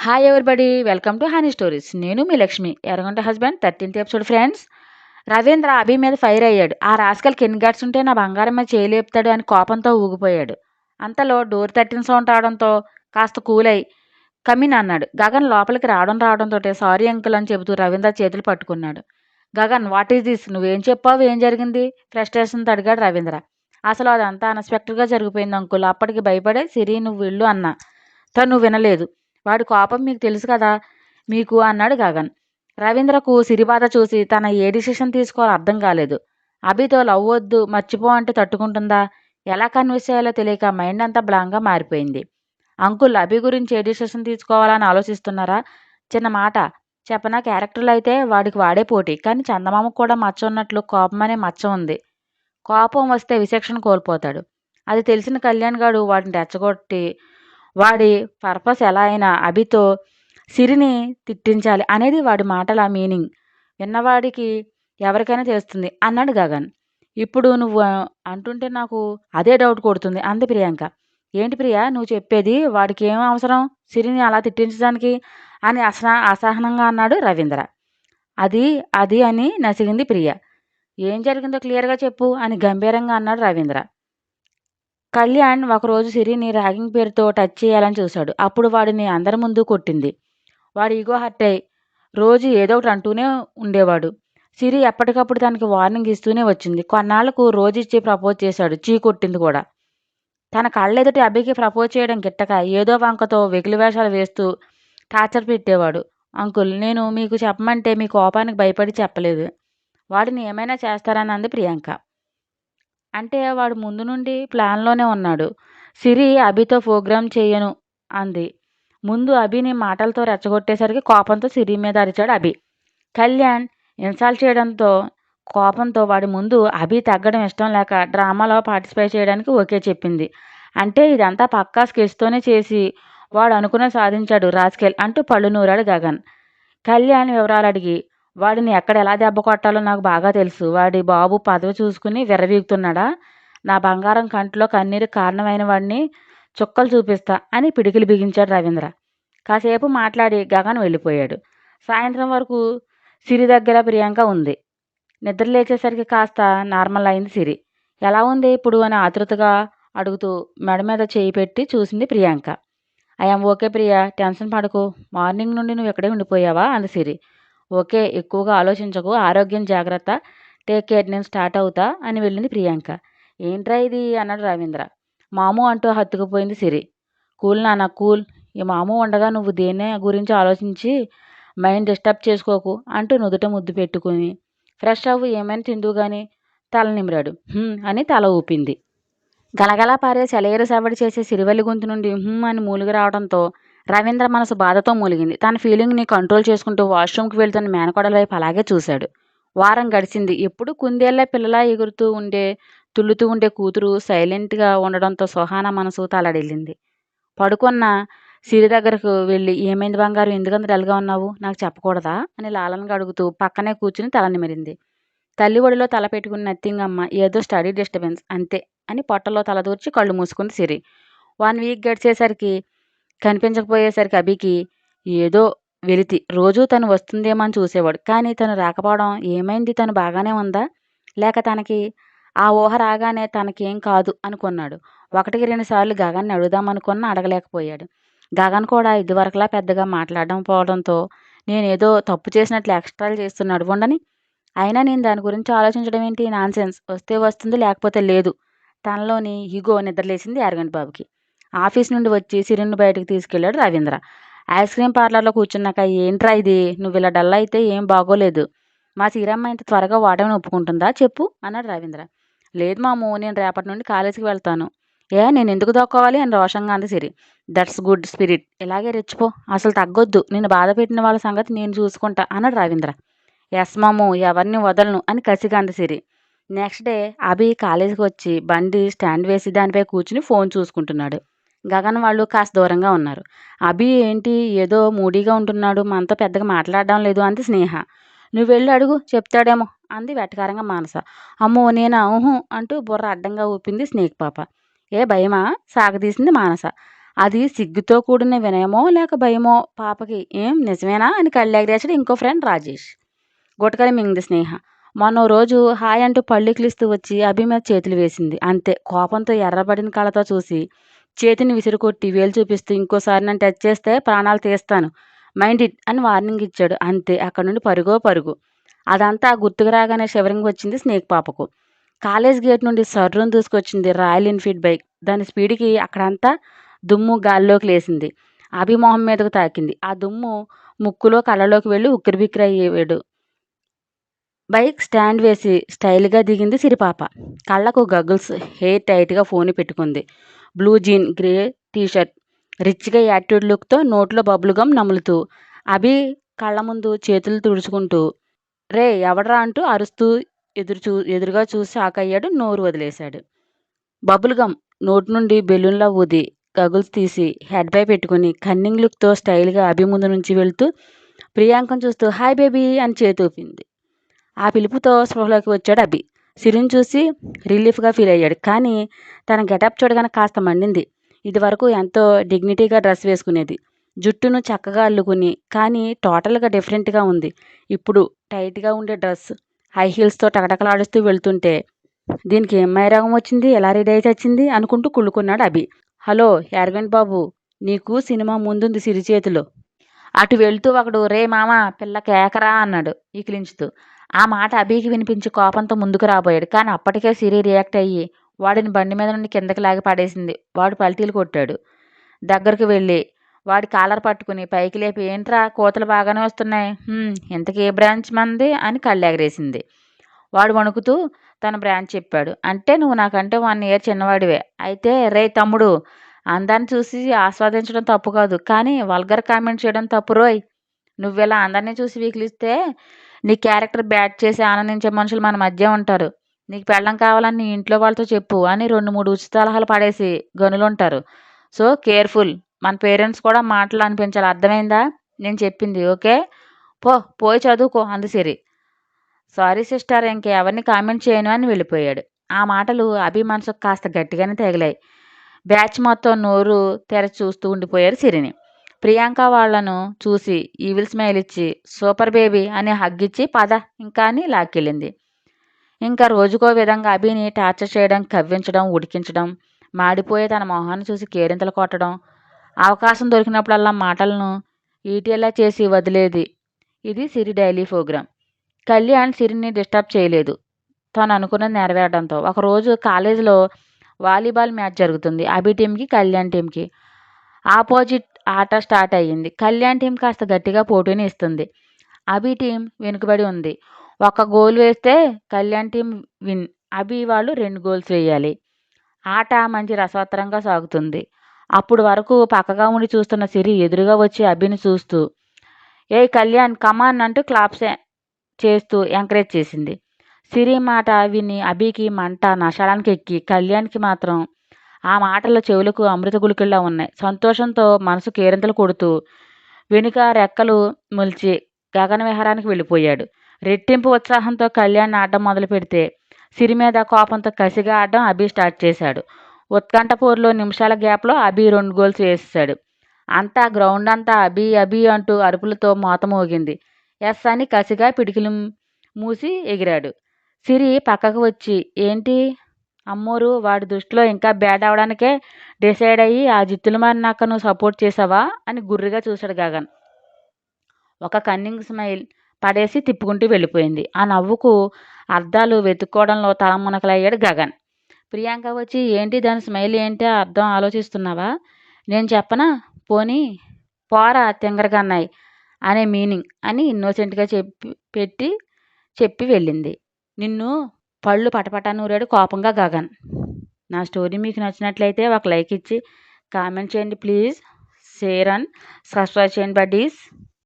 Hi everybody welcome to honey stories నేను మీ Lakshmi. ఎర్రగొంట husband thirteenth episode friends Ravindra Abhi మీద fire అయ్యాడు. ఆ రాస్కల్కి ఎన్ని గార్డ్స్ ఉంటే నా బంగారం మీద చేయలేపుతాడు అని కోపంతో ఊగిపోయాడు. అంతలో డోర్ తట్టిన సౌండ్ రావడంతో కాస్త కూల్ అయి కమిన్ అన్నాడు. గగన్ లోపలికి రావడం రావడంతో సారీ అంకుల్ అని చెబుతూ రవీంద్ర చేతులు పట్టుకున్నాడు. గగన్ వాట్ ఈస్ దిస్ నువ్వేం చెప్పావు? ఏం జరిగింది? ఫ్రస్ట్రేషన్తో అడిగాడు రవీంద్ర. అసలు అదంతా అన్ఎక్స్పెక్టెడ్గా జరిగిపోయింది అంకుల్ అప్పటికి భయపడే సిరి నువ్వు వెళ్ళు అన్నా. తను వినలేదు. వాడి కోపం మీకు తెలుసు కదా? మీకు అన్నాడు గగన్. రవీంద్రకు సిరిబాధ చూసి తన ఏ డిసిషన్ తీసుకోవాలో అర్థం కాలేదు. అభితో లవ్ వద్దు మర్చిపో అంటే తట్టుకుంటుందా? ఎలా కన్విన్స్ చేయాలో తెలియక మైండ్ అంతా బ్లాంక్గా మారిపోయింది. అంకుల్ అభి గురించి ఏ డిసిషన్ తీసుకోవాలని ఆలోచిస్తున్నారా? చిన్న మాట. చెప్పనా క్యారెక్టర్లు అయితే వాడికి వాడే పోటీ కానీ చందమామకు కూడా మచ్చ ఉన్నట్లు కోపం అనే మచ్చ ఉంది. కోపం వస్తే విశేషణ కోల్పోతాడు. అది తెలిసిన కళ్యాణ్ గాడు వాడిని రెచ్చగొట్టి వాడి పర్పస్ ఎలా అయినా అభితో సిరిని తిట్టించాలి అనేది వాడి మాటల మీనింగ్. విన్నవాడికి ఎవరికైనా తెలుస్తుంది. అన్నాడు గగన్. ఇప్పుడు నువ్వు అంటుంటే నాకు అదే డౌట్ కొడుతుంది. అంది ప్రియాంక. ఏంటి ప్రియా నువ్వు చెప్పేది వాడికి ఏం అవసరం? సిరిని అలా తిట్టించడానికి అని అసహ అసహనంగా అన్నాడు రవీంద్ర. అది అది అని నసిగింది ప్రియ. ఏం జరిగిందో క్లియర్గా చెప్పు అని గంభీరంగా అన్నాడు రవీంద్ర. కళ్యాణ్ ఒకరోజు సిరిని ర్యాగింగ్ పేరుతో టచ్ చేయాలని చూశాడు. అప్పుడు వాడిని అందరి ముందు కొట్టింది. వాడి ఈగో హర్ట్ అయి రోజు ఏదో ఒకటి అంటూనే ఉండేవాడు. సిరి ఎప్పటికప్పుడు తనకి వార్నింగ్ ఇస్తూనే వచ్చింది. కొన్నాళ్ళకు రోజు ఇచ్చి ప్రపోజ్ చేశాడు. చీ కొట్టింది కూడా. తన కళ్ళెదుటి అభికి ప్రపోజ్ చేయడం గిట్టక ఏదో వంకతో వెగిలి వేషాలు వేస్తూ టార్చర్ పెట్టేవాడు. అంకుల్ నేను మీకు చెప్పమంటే మీ కోపానికి భయపడి చెప్పలేదు. వాడిని ఏమైనా చేస్తారని అంది ప్రియాంక. అంటే వాడు ముందు నుండి ప్లాన్లోనే ఉన్నాడు. సిరి అభితో ప్రోగ్రామ్ చేయను అంది. ముందు అభిని మాటలతో రెచ్చగొట్టేసరికి కోపంతో సిరి మీద అరిచాడు అభి. కళ్యాణ్ ఇన్సల్ట్ చేయడంతో కోపంతో వాడి ముందు అభి తగ్గడం ఇష్టం లేక డ్రామాలో పార్టిసిపేట్ చేయడానికి ఓకే చెప్పింది. అంటే ఇదంతా పక్కా స్కెచ్తోనే చేసి వాడు అనుకునే సాధించాడు రాజ్కేల్ అంటూ పళ్ళు నూరాడు గగన్. కళ్యాణ్ వివరాలు అడిగి వాడిని ఎక్కడ ఎలా దెబ్బ కొట్టాలో నాకు బాగా తెలుసు. వాడి బాబు పదవి చూసుకుని విర్రవీగుతున్నాడా? నా బంగారం కంట్లో కన్నీరు కారణమైన వాడిని చుక్కలు చూపిస్తా అని పిడికిలు బిగించాడు రవీంద్ర. కాసేపు మాట్లాడి గగన్ వెళ్ళిపోయాడు. సాయంత్రం వరకు సిరి దగ్గర ప్రియాంక ఉంది. నిద్ర లేచేసరికి కాస్త నార్మల్ అయింది సిరి. ఎలా ఉంది ఇప్పుడు అని ఆతృతగా అడుగుతూ మెడ మీద చేయి పెట్టి చూసింది Priyanka. I'm okay Priya tension పడకు. మార్నింగ్ నుండి నువ్వు ఎక్కడే ఉండిపోయావా? అంది సిరి. ఓకే ఎక్కువగా ఆలోచించకు ఆరోగ్యం జాగ్రత్త టేక్ కేర్ నేను స్టార్ట్ అవుతా అని వెళ్ళింది ప్రియాంక. ఏంట్రా ఇది? అన్నాడు రవీంద్ర. మాము అంటూ హత్తుకుపోయింది సిరి. కూల్ నాన్న కూల్. ఈ మాము ఉండగా నువ్వు దేని గురించి ఆలోచించి మైండ్ డిస్టర్బ్ చేసుకోకు అంటూ నుదుట ముద్దు పెట్టుకుని ఫ్రెష్ అవ్వు ఏమైనా తిందువు కానీ తల నిమిరాడు. "హ్మ్" అని తల ఊపింది. గలగలా పారే సెలయేరు సవడి చేసే సిరివల్లి గొంతు నుండి అని మూలుగు రావడంతో రవీంద్ర మనసు బాధతో మూలిగింది. తన ఫీలింగ్ని కంట్రోల్ చేసుకుంటూ వాష్రూమ్కి వెళ్తున్న మేనకోడల వైపు అలాగే చూశాడు. వారం గడిచింది. ఎప్పుడు కుందేళ్ళ పిల్లలా ఎగురుతూ ఉండే తుల్లుతూ ఉండే కూతురు సైలెంట్గా ఉండడంతో సుహాన మనసు తలడిల్లింది. పడుకున్న సిరి దగ్గరకు వెళ్ళి ఏమైంది బంగారు? ఎందుకంత డల్గా ఉన్నావు? నాకు చెప్పకూడదా? అని లాలనగా అడుగుతూ పక్కనే కూర్చుని తల నిమిరింది. తల్లి ఒడిలో తల పెట్టుకున్న నథింగ్ అమ్మ. ఏదో స్టడీ డిస్టర్బెన్స్ అంతే. అని పొట్టలో తలదూర్చి కళ్ళు మూసుకుంది సిరి. వన్ వీక్ గడిచేసరికి కనిపించకపోయేసరికి అభికి ఏదో వెలితి. రోజూ తను వస్తుందేమో అని చూసేవాడు. కానీ తను రాకపోవడం ఏమైంది? తను బాగానే ఉందా? లేక తనకి ఆ ఊహ రాగానే తనకేం కాదు అనుకున్నాడు. ఒకటికి రెండు సార్లు గగన్ని అడుగుదామనుకున్న అడగలేకపోయాడు. గగన్ కూడా ఇదివరకులా పెద్దగా మాట్లాడడం పోవడంతో నేనేదో తప్పు చేసినట్లు ఎక్స్ట్రాలు చేస్తున్నాడు ఉండని. అయినా నేను దాని గురించి ఆలోచించడం ఏంటి? నాన్సెన్స్. వస్తే వస్తుంది లేకపోతే లేదు. తనలోని ఈగో నిద్రలేసింది అరగంట బాబుకి. ఆఫీస్ నుండి వచ్చి సిరిని బయటకు తీసుకెళ్ళాడు రవీంద్ర. ఐస్ క్రీమ్ పార్లర్లో కూర్చున్నాక ఏంట్రా ఇది? నువ్వు ఇలా డల్ అయితే ఏం బాగోలేదు. మా సీరమ్మ ఇంత త్వరగా వాడమని ఒప్పుకుంటుందా? చెప్పు అన్నాడు రవీంద్ర. లేదు మాము నేను రేపటి నుండి కాలేజీకి వెళ్తాను. ఏ నేను ఎందుకు దొక్కోవాలి? అని రోషంగా అంది సిరి. That's good spirit. ఇలాగే రెచ్చిపో. అసలు తగ్గొద్దు. నేను బాధ పెట్టిన వాళ్ళ సంగతి నేను చూసుకుంటా అన్నాడు రవీంద్ర. ఎస్ మాము ఎవరిని వదలను అని కసిగా అంది సిరి. నెక్స్ట్ డే అభి కాలేజీకి వచ్చి బండి స్టాండ్ వేసి దానిపై కూర్చుని ఫోన్ చూసుకుంటున్నాడు. గగన్ వాళ్ళు కాస్త దూరంగా ఉన్నారు. అభి ఏంటి? ఏదో మూడీగా ఉంటున్నాడు. మనతో పెద్దగా మాట్లాడడం లేదు అంది స్నేహ. నువ్వు వెళ్ళి అడుగు చెప్తాడేమో అంది వెటకారంగా మానస. అమ్మో నేను? ఊహు అంటూ బుర్ర అడ్డంగా ఊపింది స్నేక్ పాప. ఏ భయమా? సాగదీసింది మానస. అది సిగ్గుతో కూడిన వినయమో లేక భయమో? పాపకి ఏం నిజమేనా అని కళ్ళెగరేసాడు ఇంకో ఫ్రెండ్ రాజేష్. గుటకని మింగింది స్నేహ. మొన్న రోజు హాయ్ అంటూ పళ్ళికిలిస్తూ వచ్చి అభి మీద చేతులు వేసింది. అంతే. కోపంతో ఎర్రబడిన కళ్ళతో చూసి చేతిని విసిరు కొట్టి వేలు చూపిస్తూ ఇంకోసారి నన్ను టచ్ చేస్తే ప్రాణాలు తీస్తాను. మైండ్ ఇట్ అని వార్నింగ్ ఇచ్చాడు. అంతే అక్కడ నుండి పరుగో పరుగు. అదంతా గుర్తుకు రాగానే షివరింగ్ వచ్చింది స్నేక్ పాపకు. కాలేజ్ గేట్ నుండి సర్రును దూసుకొచ్చింది రాయల్ ఎన్ఫీల్డ్ బైక్ దాని స్పీడ్కి అక్కడంతా దుమ్ము గాల్లోకి లేసింది. అభి మొహం మీదకు తాకింది. ఆ దుమ్ము ముక్కులో కళ్ళలోకి వెళ్ళి ఉక్కిరిబిక్కిరి అయ్యేవాడు. బైక్ స్టాండ్ వేసి స్టైల్గా దిగింది సిరిపాప. కళ్ళకు గగుల్స్ హెయిర్ టైట్గా ఫోన్ పెట్టుకుంది. Blue jean grey T shirt. రిచ్గా యాటిట్యూడ్ లుక్తో నోట్లో బబుల్ గమ్ నములుతూ అభి కళ్ళ ముందు చేతులు తుడుచుకుంటూ రే ఎవడరా అంటూ అరుస్తూ ఎదురు చూ ఎదురుగా చూసి ఆకయ్యాడు నోరు వదిలేశాడు. బబుల్ గమ్ నోటి నుండి బెలూన్లా ఊది గగుల్స్ తీసి హెడ్ బై పెట్టుకుని కన్నింగ్ లుక్తో స్టైల్గా అభి ముందు నుంచి వెళ్తూ ప్రియాంకను చూస్తూ హాయ్ బేబీ అని చేతూపింది. ఆ పిలుపుతో స్పృహలోకి వచ్చాడు అభి. సిరిని చూసి రిలీఫ్గా ఫీల్ అయ్యాడు. కానీ తన గెటప్ చూడగానే కాస్త మండింది. ఇదివరకు ఎంతో డిగ్నిటీగా డ్రెస్ వేసుకునేది. జుట్టును చక్కగా అల్లుకుని కానీ టోటల్గా డిఫరెంట్గా ఉంది. ఇప్పుడు టైట్గా ఉండే డ్రెస్ హై హీల్స్తో టకటకలాడుస్తూ వెళ్తుంటే దీనికి ఏం మైరాగం వచ్చింది? ఎలా రెడీ అయితే వచ్చింది అనుకుంటూ కుళ్ళుకున్నాడు అభి. హలో యారగండ్ బాబు నీకు సినిమా ముందుంది సిరి చేతిలో. అటు వెళ్తూ ఒకడు రే మామ పిల్ల కేకరా అన్నాడు ఈకిలించుతూ ఆ మాట అభికి వినిపించి కోపంతో ముందుకు రాబోయాడు. కానీ అప్పటికే సిరి రియాక్ట్ అయ్యి వాడిని బండి మీద నుండి కిందకి లాగి పడేసింది. వాడు పల్టీలు కొట్టాడు. దగ్గరకు వెళ్ళి వాడి కాలర్ పట్టుకుని పైకి లేపి ఏంట్రా కోతలు బాగానే వస్తున్నాయి. ఇంతకీ ఏ బ్రాంచ్ మంది? అని కళ్ళెగరేసింది వాడు వణుకుతూ తన బ్రాంచ్ చెప్పాడు. అంటే నువ్వు నాకంటే వన్ ఇయర్ చిన్నవాడివే. అయితే రే తమ్ముడు అందాన్ని చూసి ఆస్వాదించడం తప్పు కాదు. కానీ వల్గర్ కామెంట్ చేయడం తప్పు రోయ్. ఇలా అందరినీ చూసి వీకిలిస్తే నీ క్యారెక్టర్ బ్యాట్ చేసి ఆనందించే మనుషులు మన మధ్య ఉంటారు. నీకు పెళ్ళం కావాలని నీ ఇంట్లో వాళ్ళతో చెప్పు అని రెండు మూడు ఉచిత సలహాలు పడేసి గనులుంటారు సో కేర్ఫుల్. మన పేరెంట్స్ కూడా మాటలు అనిపించాలి. అర్థమైందా? నేను చెప్పింది ఓకే? పో పోయి చదువుకో అంది సిరి. సారీ సిస్టర్ ఇంకెవరిని కామెంట్ చేయను అని వెళ్ళిపోయాడు. ఆ మాటలు అభి మనసుకు కాస్త గట్టిగానే తగిలాయి. బ్యాచ్ మొత్తం నోరు తెరచి చూస్తూ ఉండిపోయారు సిరిని. ప్రియాంక వాళ్ళను చూసి ఈవిల్ స్మైల్ ఇచ్చి సూపర్ బేబీ అని హగ్గిచ్చి పద ఇంకా అని లాక్కెళ్ళింది. ఇంకా రోజుకో విధంగా అభిని టార్చర్ చేయడం కవ్వించడం ఉడికించడం మాడిపోయే తన మొహాన్ని చూసి కేరింతలు కొట్టడం అవకాశం దొరికినప్పుడల్లా మాటలను ఈటీఎల్లా చేసి వదిలేది. ఇది సిరి డైలీ ప్రోగ్రామ్ కళ్యాణ్ సిరిని డిస్టర్బ్ చేయలేదు. తను అనుకున్నది నెరవేరడంతో. ఒకరోజు కాలేజీలో వాలీబాల్ మ్యాచ్ జరుగుతుంది. అభి టీంకి కళ్యాణ్ టీంకి ఆపోజిట్ ఆట స్టార్ట్ అయ్యింది. కళ్యాణ్ టీం కాస్త గట్టిగా పోటీని ఇస్తుంది. అభి టీం వెనుకబడి ఉంది. ఒక గోల్ వేస్తే కళ్యాణ్ టీం విన్. అభి వాళ్ళు రెండు గోల్స్ వేయాలి. ఆట మంచి రసవత్తరంగా సాగుతుంది. అప్పుడు వరకు పక్కగా ఉండి చూస్తున్న సిరి ఎదురుగా వచ్చి అభిని చూస్తూ ఏ కళ్యాణ్ కమాన్ అంటూ క్లాప్స్ చేస్తూ ఎంకరేజ్ చేసింది. సిరి మాట విని అభికి మంట నషాలానికి ఎక్కి కళ్యాణ్కి మాత్రం ఆ మాటల చెవులకు అమృత గుళికల్లా ఉన్నాయి. సంతోషంతో మనసు కేరింతలు కొడుతూ వెనుక రెక్కలు మొలిచి గగన విహారానికి వెళ్ళిపోయాడు. రెట్టింపు ఉత్సాహంతో కళ్యాణ్ ఆడడం మొదలు పెడితే సిరి మీద కోపంతో కసిగా ఆడడం అభి స్టార్ట్ చేశాడు. ఉత్కంఠపూర్లో నిమిషాల గ్యాప్లో అభి రెండు గోల్స్ వేసేసాడు అంతా గ్రౌండ్ అంతా అభి అభి అంటూ అరుపులతో మోత మోగింది. ఎస్ అని కసిగా పిడికిలు మూసి ఎగిరాడు. సిరి పక్కకు వచ్చి ఏంటి? అమ్మోరు వాడి దృష్టిలో ఇంకా బ్యాడ్ అవడానికే డిసైడ్ అయ్యి ఆ జిత్తులు మరి నాక నువ్వు సపోర్ట్ చేసావా? అని గుర్రిగా చూశాడు గగన్. ఒక కన్నింగ్ స్మైల్ పడేసి తిప్పుకుంటూ వెళ్ళిపోయింది. ఆ నవ్వుకు అర్థాలు వెతుక్కోవడంలో తలమునకలయ్యాడు గగన్. ప్రియాంక వచ్చి ఏంటి దాని స్మైల్ ఏంటి? అర్థం ఆలోచిస్తున్నావా? నేను చెప్పనా? పోనీ పోరా తింగరగన్నాయి అనే మీనింగ్ అని ఇన్నోసెంట్గా చెప్పి పెట్టి చెప్పి వెళ్ళింది. నిన్ను పళ్ళు పటపట నూరాడు కోపంగా గగన్. నా స్టోరీ మీకు నచ్చినట్లయితే ఒక లైక్ ఇచ్చి కామెంట్ చేయండి ప్లీజ్. షేర్ అండ్ సబ్స్క్రైబ్ చేయండి బడ్డీస్.